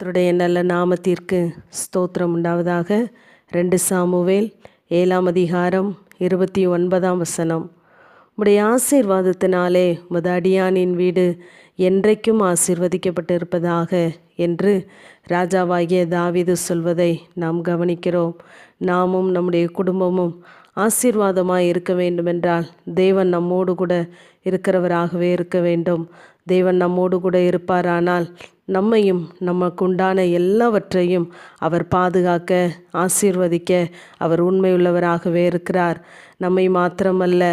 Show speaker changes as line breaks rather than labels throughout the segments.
கர்த்தருடைய நல்ல நாமத்திற்கு ஸ்தோத்திரம் உண்டாவதாக. ரெண்டு சாமுவேல் ஏழாம் அதிகாரம் இருபத்தி ஒன்பதாம் வசனம். உடைய ஆசீர்வாதத்தினாலே உமது அடியானின் வீடு என்றைக்கும் ஆசீர்வதிக்கப்பட்டிருப்பதாக என்று ராஜாவாகிய தாவிது சொல்வதை நாம் கவனிக்கிறோம். நாமும் நம்முடைய குடும்பமும் ஆசீர்வாதமாக இருக்க வேண்டுமென்றால் தேவன் நம்மோடு கூட இருக்கிறவராகவே இருக்க வேண்டும். தேவன் நம்மோடு கூட இருப்பாரானால் நம்மையும் நமக்குண்டான எல்லாவற்றையும் அவர் பாதுகாக்க ஆசீர்வதிக்க அவர் உண்மையுள்ளவராகவே இருக்கிறார். நம்மை மாத்திரமல்ல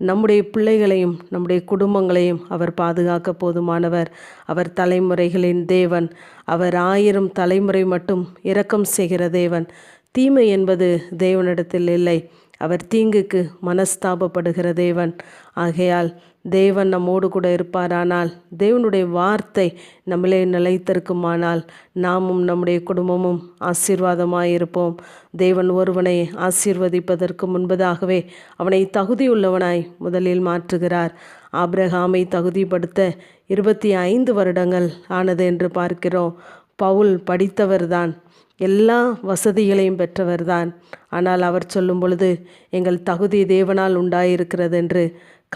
நம்முடைய பிள்ளைகளையும் நம்முடைய குடும்பங்களையும் அவர் பாதுகாக்க போதுமானவர். அவர் தலைமுறைகளின் தேவன். அவர் ஆயிரம் தலைமுறை மட்டும் இரக்கம் செய்கிற தேவன். தீமை என்பது தேவனிடத்தில் இல்லை. அவர் தீங்குக்கு மனஸ்தாபப்படுகிற தேவன். ஆகையால் தேவன் நம்மோடு கூட இருப்பாரானால் தேவனுடைய வார்த்தை நம்மளே நிலைத்திருக்குமானால் நாமும் நம்முடைய குடும்பமும் ஆசீர்வாதமாக இருப்போம் தேவன் ஒருவனை ஆசீர்வதிப்பதற்கு முன்பதாகவே அவனை தகுதியுள்ளவனாய் முதலில் மாற்றுகிறார். ஆப்ரஹாமை தகுதிப்படுத்த இருபத்தி ஐந்து வருடங்கள் ஆனது என்று பார்க்கிறோம். பவுல் படித்தவர்தான். எல்லா வசதிகளையும் பெற்றவர்தான். ஆனால் அவர் சொல்லும் பொழுது எங்கள் தகுதி தேவனால் உண்டாயிருக்கிறது என்று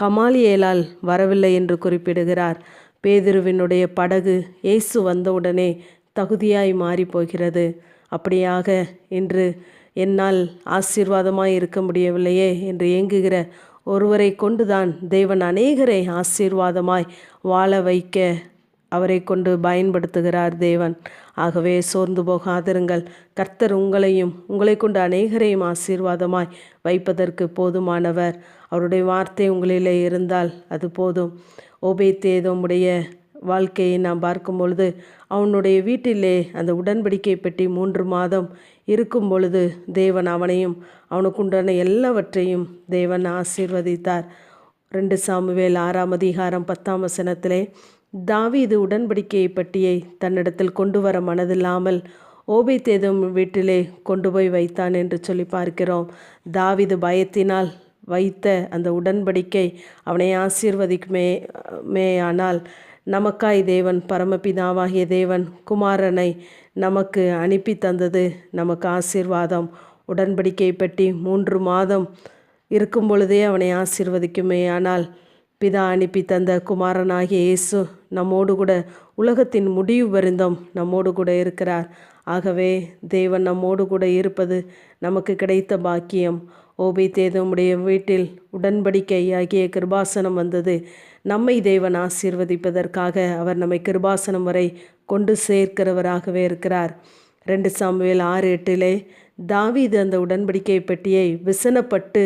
கமாலியேலால் வரவில்லை என்று குறிப்பிடுகிறார். பேதிருவினுடைய படகு இயேசு வந்தவுடனே தகுதியாய் மாறி போகிறது அப்படியாக இன்று என்னால் ஆசீர்வாதமாய் இருக்க முடியவில்லையே என்று ஏங்குகிற ஒருவரை கொண்டுதான் தேவன் அநேகரை ஆசீர்வாதமாய் வாழ வைக்க அவரை கொண்டு பயன்படுத்துகிறார் தேவன். ஆகவே சோர்ந்து போகாதிருங்கள். கர்த்தர் உங்களையும் உங்களை கொண்டு அநேகரையும் ஆசீர்வாதமாய் வைப்பதற்கு போதுமானவர். அவருடைய வார்த்தை உங்களிலே இருந்தால் அது போதும். ஓபேத்தேதோமுடைய வாழ்க்கையை நாம் பார்க்கும் பொழுது அவனுடைய வீட்டிலே அந்த உடன்படிக்கை பெட்டி மூன்று மாதம் இருக்கும் பொழுது தேவன் அவனையும் அவனுக்குண்டான எல்லாவற்றையும் தேவன் ஆசீர்வதித்தார். ரெண்டு சாமுவேல் ஆறாம் அதிகாரம் பத்தாம் வசனத்திலே தாவீது உடன்படிக்கையை பட்டியை தன்னிடத்தில் கொண்டு வர மனதில்லாமல் ஓபை தேதும் வீட்டிலே கொண்டு போய் வைத்தான் என்று சொல்லி பார்க்கிறோம். தாவிது பயத்தினால் வைத்த அந்த உடன்படிக்கை அவனை ஆசீர்வதிக்குமே மேயானால் நமக்காய் தேவன் பரமபிதாவாகிய தேவன் குமாரனை நமக்கு அனுப்பி தந்தது நமக்கு ஆசீர்வாதம். உடன்படிக்கை பற்றி மூன்று மாதம் இருக்கும் பொழுதே அவனை ஆசீர்வதிக்குமே ஆனால் பிதா அனுப்பி தந்த குமாரனாகிய இயேசு நம்மோடு கூட உலகத்தின் முடிவு வருந்தம் நம்மோடு கூட இருக்கிறார். ஆகவே தேவன் நம்மோடு கூட இருப்பது நமக்கு கிடைத்த பாக்கியம். ஓபி தேதமுடைய வீட்டில் உடன்படிக்கையாகிய கிருபாசனம் வந்தது. நம்மை தேவன் ஆசீர்வதிப்பதற்காக அவர் நம்மை கிருபாசனம் வரை கொண்டு சேர்க்கிறவராகவே இருக்கிறார். ரெண்டு சாமுவேல் ஆறு எட்டிலே தாவீது அந்த உடன்படிக்கை பெட்டியை விசனப்பட்டு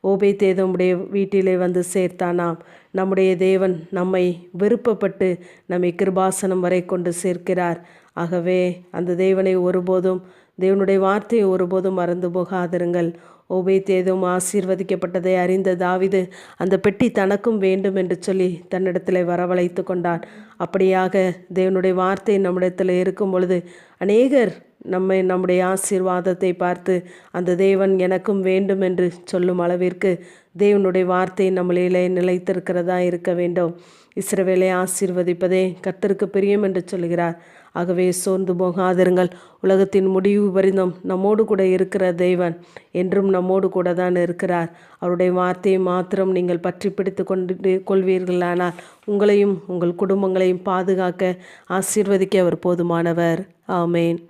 ஓபை தேதமுடைய வீட்டிலே வந்து சேர்த்தானாம். நம்முடைய தேவன் நம்மை விருப்பப்பட்டு நம்மை கிருபாசனம் வரை கொண்டு சேர்க்கிறார். ஆகவே அந்த தேவனை ஒருபோதும் தேவனுடைய வார்த்தையை ஒருபோதும் மறந்து போகாதிருங்கள். ஓபே தேதும் ஆசீர்வதிக்கப்பட்டதை அறிந்த தாவிது அந்த பெட்டி தனக்கும் வேண்டும் என்று சொல்லி தன்னிடத்தில் வரவழைத்து கொண்டான் அப்படியாக தேவனுடைய வார்த்தை நம்மிடத்தில் இருக்கும் பொழுது அநேகர் நம்மை நம்முடைய ஆசீர்வாதத்தை பார்த்து அந்த தேவன் எனக்கும் வேண்டும் என்று சொல்லும் அளவிற்கு தேவனுடைய வார்த்தை நம்மளிலே நிலைத்திருக்கிறதா இருக்க வேண்டும். இஸ்ரவேலை ஆசீர்வதிப்பதே கத்தருக்கு பிரியம் என்று சொல்கிறார். ஆகவே சோர்ந்து போகாதிருங்கள். உலகத்தின் முடிவு பரிந்தம் நம்மோடு கூட இருக்கிற தெய்வன் என்றும் நம்மோடு கூட தான் இருக்கிறார். அவருடைய வார்த்தையை மாத்திரம் நீங்கள் பற்றி பிடித்து கொண்டு கொள்வீர்களானால் உங்களையும் உங்கள் குடும்பங்களையும் பாதுகாக்க ஆசீர்வதிக்க அவர் போதுமானவர். ஆமேன்.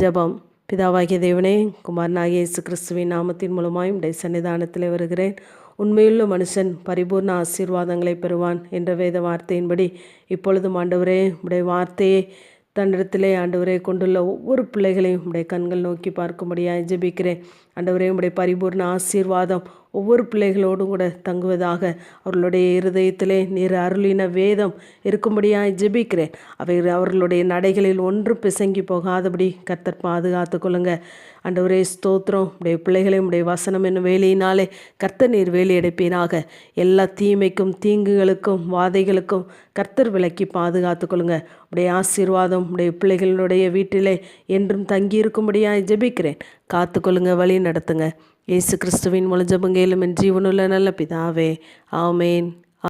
ஜபம். பிதாவாகிய தேவனே குமாரனாகிய இயேசு கிறிஸ்துவின் நாமத்தின் மூலமாயும் உடைய சன்னிதானத்தில் வருகிறேன். உண்மையுள்ள மனுஷன் பரிபூர்ண ஆசீர்வாதங்களை பெறுவான் என்ற வேத வார்த்தையின்படி இப்பொழுதும் ஆண்டவரே உடைய வார்த்தையை தன்னிடத்திலே ஆண்டவரே கொண்டுள்ள ஒவ்வொரு பிள்ளைகளையும் உடைய கண்கள் நோக்கி பார்க்கும்படியாக ஜெபிக்கிறேன். ஆண்டவரே உடைய பரிபூர்ண ஆசீர்வாதம் ஒவ்வொரு பிள்ளைகளோடும் கூட தங்குவதாக அவர்களுடைய இருதயத்திலே நீர் அருளின வேதம் இருக்கும்படியாக ஜெபிக்கிறேன். அவை அவர்களுடைய நடைகளில் ஒன்றும் பிசங்கி போகாதபடி கர்த்தர் பாதுகாத்து கொள்ளுங்க. அண்டவரே ஸ்தோத்திரம். உடைய பிள்ளைகளை உடைய வசனம் என்னும் வேலையினாலே கர்த்தர் நீர் வேலை எல்லா தீமைக்கும் தீங்குகளுக்கும் வாதைகளுக்கும் கர்த்தர் விலக்கி பாதுகாத்து கொள்ளுங்க. உடைய ஆசீர்வாதம் உடைய பிள்ளைகளுடைய வீட்டிலே என்றும் தங்கியிருக்கும்படியாக ஜெபிக்கிறேன். காத்துக்கொள்ளுங்க வழி நடத்துங்க. இயேசு கிறிஸ்துவின் முழு ஜபங்கேலும் என் ஜீவனுள்ள நல்ல பிதாவே. ஆமேன்.